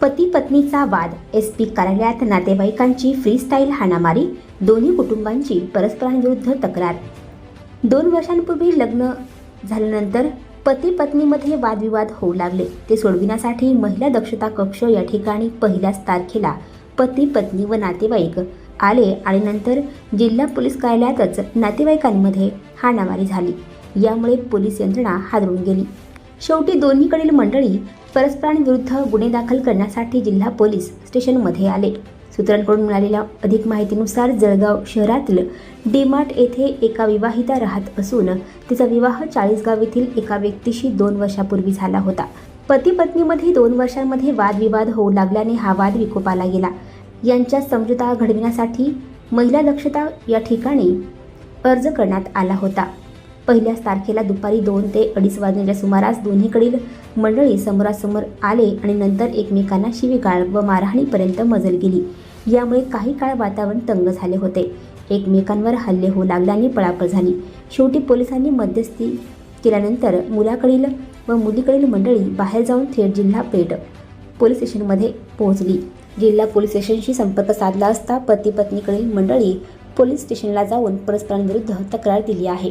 पती पत्नीचा वाद. एस पी कार्यालयात नातेवाईकांची फ्रीस्टाईल हाणामारी. दोन्ही कुटुंबांची परस्परांविरुद्ध तक्रार. दोन वर्षांपूर्वी लग्न झाल्यानंतर पती पत्नीमध्ये वादविवाद होऊ लागले. ते सोडविण्यासाठी महिला दक्षता कक्ष या ठिकाणी पहिल्याच तारखेला पती पत्नी व नातेवाईक आले आणि नंतर जिल्हा पोलीस कार्यालयातच नातेवाईकांमध्ये हाणामारी झाली. यामुळे पोलीस यंत्रणा हादरून गेली. शेवटी दोन्हीकडील मंडळी परस्परांविरुद्ध गुन्हे दाखल करण्यासाठी जिल्हा पोलीस स्टेशनमध्ये आले. सूत्रांकडून मिळालेल्या अधिक माहितीनुसार जळगाव शहरातील डीमार्ट येथे एका विवाहिता राहत असून तिचा विवाह चाळीसगाव येथील एका व्यक्तीशी दोन वर्षापूर्वी झाला होता. पती पत्नीमध्ये दोन वर्षांमध्ये वादविवाद होऊ लागल्याने हा वाद विकोपाला गेला. यांच्या समझोता घडविण्यासाठी महिला दक्षता या ठिकाणी अर्ज करण्यात आला होता. पहिल्याच तारखेला दुपारी दोन ते अडीच वाजण्याच्या सुमारास दोन्हीकडील मंडळी समोरासमोर आले आणि नंतर एकमेकांना शिवीगाळ व मारहाणीपर्यंत मजल गेली. यामुळे काही काळ वातावरण तंग झाले होते. एकमेकांवर हल्ले होऊ लागल्याने पळापळ झाली. शेवटी पोलिसांनी मध्यस्थी केल्यानंतर मुलाकडील व मुलीकडील मंडळी बाहेर जाऊन थेट जिल्हा पेठ पोलीस स्टेशनमध्ये पोहोचली. जिल्हा पोलीस स्टेशनशी संपर्क साधला असता पती पत्नीकडील मंडळी पोलीस स्टेशनला जाऊन परस्परांविरुद्ध तक्रार दिली आहे.